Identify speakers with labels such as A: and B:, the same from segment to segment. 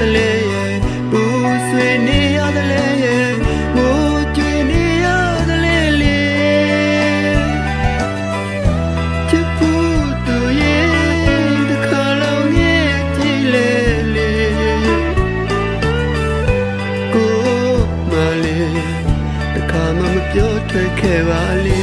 A: တလေရဲ့ဘူးဆွေနေရတလေရဲ့ငိုကြွေနေရတလေလေချစ်ဖို့သူရဲ့တစ်ခါလုံးရဲ့ကြည်လေလေကိုမလေးတစ်ခါမှမပြောထွက်ခဲ့ပါလေ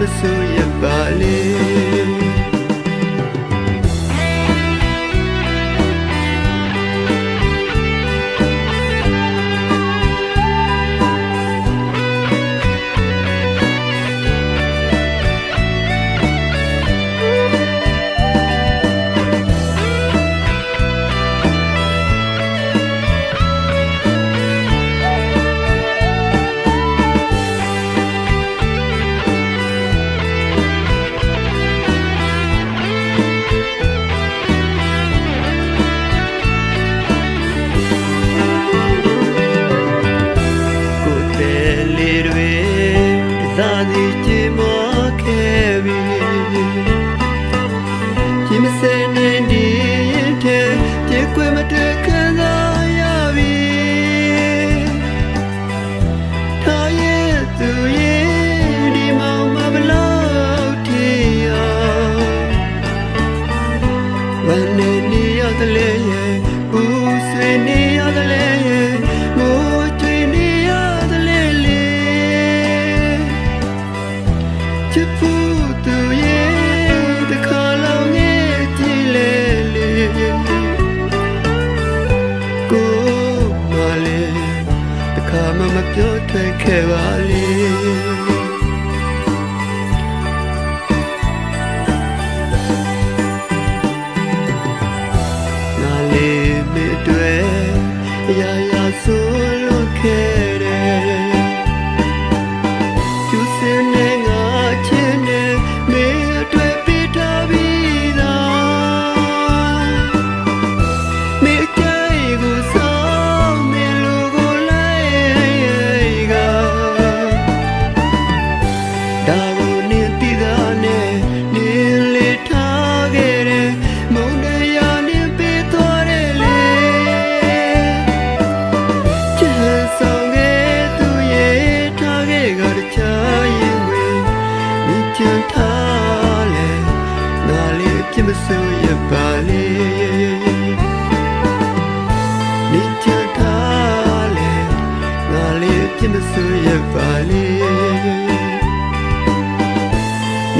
A: The emissary နေရသလဲရဲ့ကိုဆွေနေရသလဲရဲ့ကိုတွေ့နေရသလဲလေချစ်ဖို့သူရဲ့တခါလောက်နဲ့ကြည်လေလေကိုမလေးတခါမှမပြောထွက်ခဲ့ပါလေ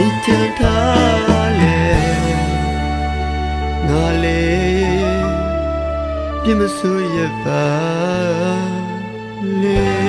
A: ဒီချထားလေငါလေပြမဆူရပါလေ